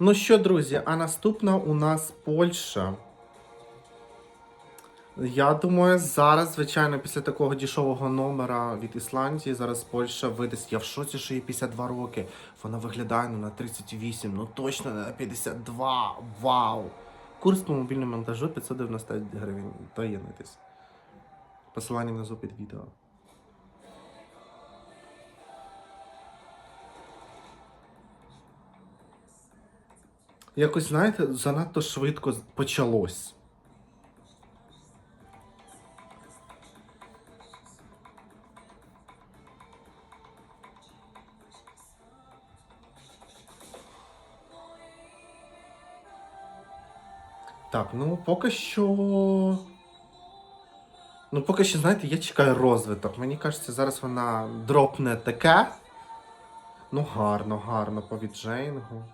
Ну що, друзі, а наступна у нас Польща. Я думаю, зараз, звичайно, після такого дішового номера від Ісландії, зараз Польща видасть. Я в шоці, що їй 52 роки. Вона виглядає ну, на 38, ну точно не на 52. Вау! Курс по мобільному монтажу 590 гривень. Доєднуйтесь. Посилання внизу під відео. Якось, знаєте, занадто швидко почалось. Так, ну поки що. Ну, поки що, знаєте, я чекаю розвиток. Мені кажеться, зараз вона дропне таке. Ну, гарно, гарно по віджейнгу.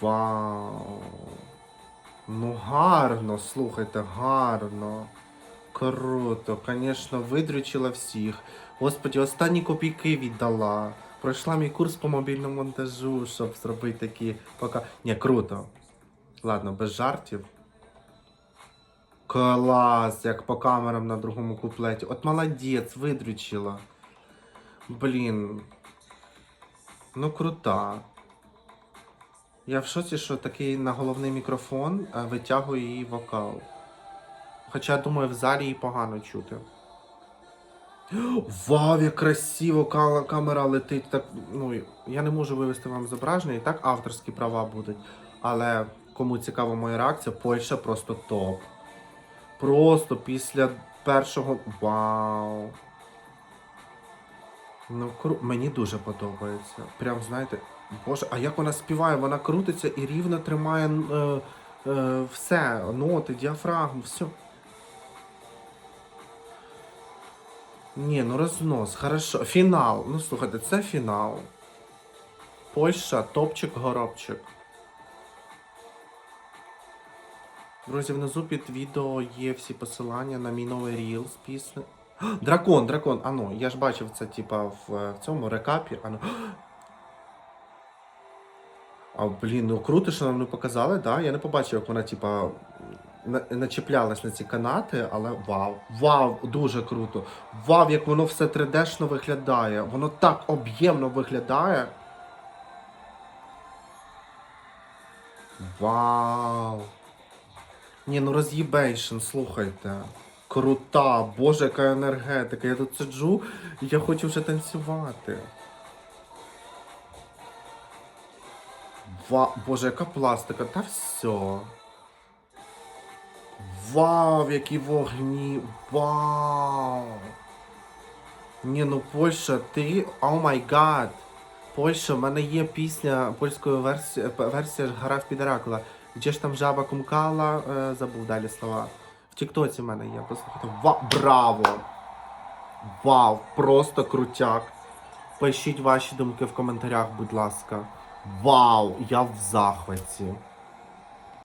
Вау. Ну, гарно, слухайте, гарно. Круто, звісно, видрючила всіх. Господі, останні копійки віддала. Пройшла мій курс по мобільному монтажу, щоб зробити такі пока. Ні, круто. Ладно, без жартів. Клас, як по камерам на другому куплеті. От молодець, видрючила. Блін. Ну крута. Я в шоці, що такий на головний мікрофон е, витягує її вокал. Хоча, я думаю, в залі її погано чути. Вау, як красиво камера летить. Так, ну, я не можу вивести вам зображення, і так авторські права будуть. Але кому цікава моя реакція, Польща просто топ. Просто після першого. Вау. Ну, кру... мені дуже подобається. Прям знаєте, боже, а як вона співає, вона крутиться і рівно тримає е, е, все, ноти, діафрагму, все. Ні, ну рознос, хорошо. Фінал. Ну слухайте, це фінал. Польща, топчик, горобчик. Друзі, внизу під відео є всі посилання на мій новий ріл з пісни. Дракон, дракон. А ну, я ж бачив це, типа, в, в цьому рекапі. А ну. А блін, ну круто, що нам не показали, да? Я не побачив, як вона, типа, на- начіплялась на ці канати, але вау, вау, дуже круто. Вау, як воно все 3D-шно виглядає. Воно так об'ємно виглядає. Вау. Ні, ну роз'їбейшн, слухайте. Крута, боже, яка енергетика. Я тут сиджу і я хочу вже танцювати. Ва... Боже, яка пластика, та все. Вау, які вогні! Вау! Ні, ну Польща, ти. О май гад! Польща, в мене є пісня польської версії, версія гра в підракула. Де ж там жаба кумкала, е, забув далі слова. В Тіктоці в мене є. Послухайте. Ва... Браво! Вау! Просто крутяк! Пишіть ваші думки в коментарях, будь ласка. Вау! Я в захваті.